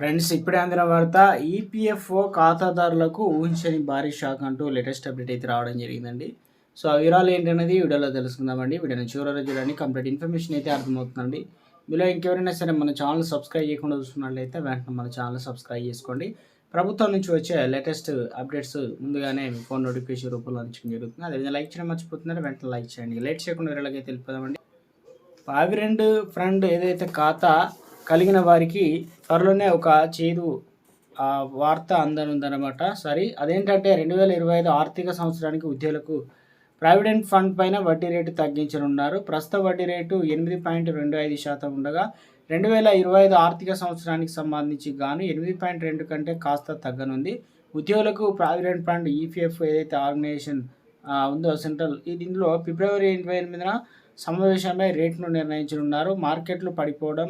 Friends ఇప్పుడే అందిన వార్త ఈపీఎఫ్ఓ ఖాతాదారులకు ఊహించని భారీ షాక్ అంటూ లేటెస్ట్ అప్డేట్ అయితే రావడం జరిగిందండి. సో ఆ వివరాలు ఏంటనేది వీడియోలో తెలుసుకుందామండి. వీడియోని చివరిలో చూడండి. కంప్లీట్ ఇన్ఫర్మేషన్ అయితే అర్థమవుతుందండి. మీలో ఇంకెవరైనా సరే మన ఛానల్ సబ్స్క్రైబ్ చేయకుండా చూస్తున్నట్లయితే వెంటనే మన ఛానల్ సబ్స్క్రైబ్ చేసుకోండి. ప్రభుత్వం నుంచి వచ్చే లేటెస్ట్ అప్డేట్స్ ముందుగానే మీ ఫోన్ నోటిఫికేషన్ రూపంలో అందించడం జరుగుతుంది. అదేవిధంగా లైక్ చేయడం మర్చిపోతున్నారు. వెంటనే లైక్ చేయండి. లేట్ చేయకుండా వీళ్ళకైతే తెలిపోదామండి పావిరెండ్ ఫ్రెండ్ ఏదైతే ఖాతా కలిగిన వారికి త్వరలోనే ఒక చేదు వార్త అందనుందనమాట సరే అదేంటంటే రెండు వేల ఇరవై ఐదు ఆర్థిక సంవత్సరానికి ఉద్యోగులకు ప్రావిడెంట్ ఫండ్ పైన వడ్డీ రేటు తగ్గించనున్నారు. ప్రస్తుత వడ్డీ రేటు ఎనిమిది పాయింట్ రెండు ఐదు శాతం ఉండగా రెండు వేల ఇరవై ఐదు ఆర్థిక సంవత్సరానికి సంబంధించి గాను ఎనిమిది పాయింట్ రెండు కంటే కాస్త తగ్గనుంది. ఉద్యోగులకు ప్రావిడెంట్ ఫండ్ ఈపీఎఫ్ ఏదైతే ఆర్గనైజేషన్ ఉందో సెంట్రల్ ఇది ఇందులో ఫిబ్రవరి ఇరవై ఎనిమిదిన సమావేశంపై రేటును నిర్ణయించనున్నారు. మార్కెట్లు పడిపోవడం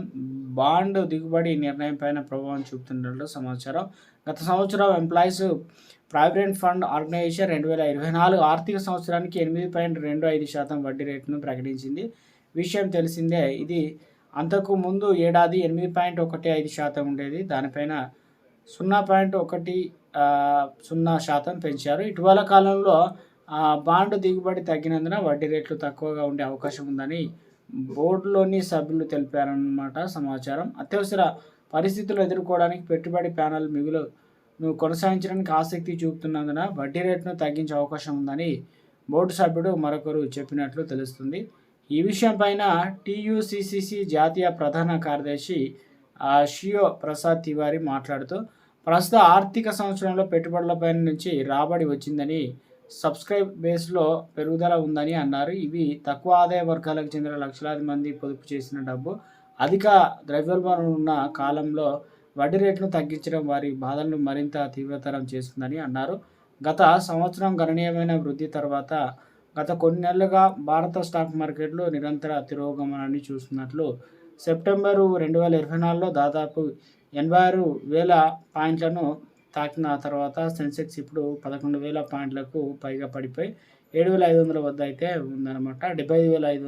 బాండ్ దిగుబడి నిర్ణయం పైన ప్రభావం చూపుతున్నట్లు సమాచారం. గత సంవత్సరం ఎంప్లాయీస్ ప్రావిడెంట్ ఫండ్ ఆర్గనైజేషన్ రెండు వేల ఇరవై నాలుగు ఆర్థిక సంవత్సరానికి ఎనిమిది పాయింట్ రెండు ఐదు శాతం వడ్డీ రేటును ప్రకటించింది. విషయం తెలిసిందే ఇది అంతకు ముందు ఏడాది ఎనిమిది పాయింట్ ఒకటి ఐదు శాతం ఉండేది. దానిపైన సున్నా పాయింట్ ఒకటి సున్నా శాతం పెంచారు. ఇటీవల కాలంలో బాండ్ దిగుబడి తగ్గినందున వడ్డీ రేట్లు తక్కువగా ఉండే అవకాశం ఉందని బోర్డులోని సభ్యులు తెలిపారన్నమాట సమాచారం. అత్యవసర పరిస్థితులు ఎదుర్కోవడానికి పెట్టుబడి ప్యానల్ మిగులు నువ్వు కొనసాగించడానికి ఆసక్తి చూపుతున్నందున వడ్డీ రేటును తగ్గించే అవకాశం ఉందని బోర్డు సభ్యుడు మరొకరు చెప్పినట్లు తెలుస్తుంది. ఈ విషయంపైన టీయూసీసీసీ జాతీయ ప్రధాన కార్యదర్శి షియో ప్రసాద్ తివారీ మాట్లాడుతూ ప్రస్తుత ఆర్థిక సంవత్సరంలో పెట్టుబడులపై నుంచి రాబడి వచ్చిందని సబ్స్క్రైబ్ బేస్లో పెరుగుదల ఉందని అన్నారు. ఇవి తక్కువ ఆదాయ వర్గాలకు చెందిన లక్షలాది మంది పొదుపు చేసిన డబ్బు. అధిక ద్రవ్యోల్బణం ఉన్న కాలంలో వడ్డీ రేటును తగ్గించడం వారి బాధలను మరింత తీవ్రతరం చేస్తుందని అన్నారు. గత సంవత్సరం గణనీయమైన వృద్ధి తర్వాత గత కొన్ని నెలలుగా భారత స్టాక్ మార్కెట్లు నిరంతర తిరోగమనాన్ని చూస్తున్నట్లు సెప్టెంబరు రెండు వేల ఇరవై నాలుగులో దాదాపు ఎనభై ఆరు వేల పాయింట్లను తాకిన ఆ తర్వాత సెన్సెక్స్ ఇప్పుడు పదకొండు వేల పాయింట్లకు పైగా పడిపోయి ఏడు వేల ఐదు వందల వద్ద అయితే ఉందన్నమాట. డెబ్బై ఐదు వేల ఐదు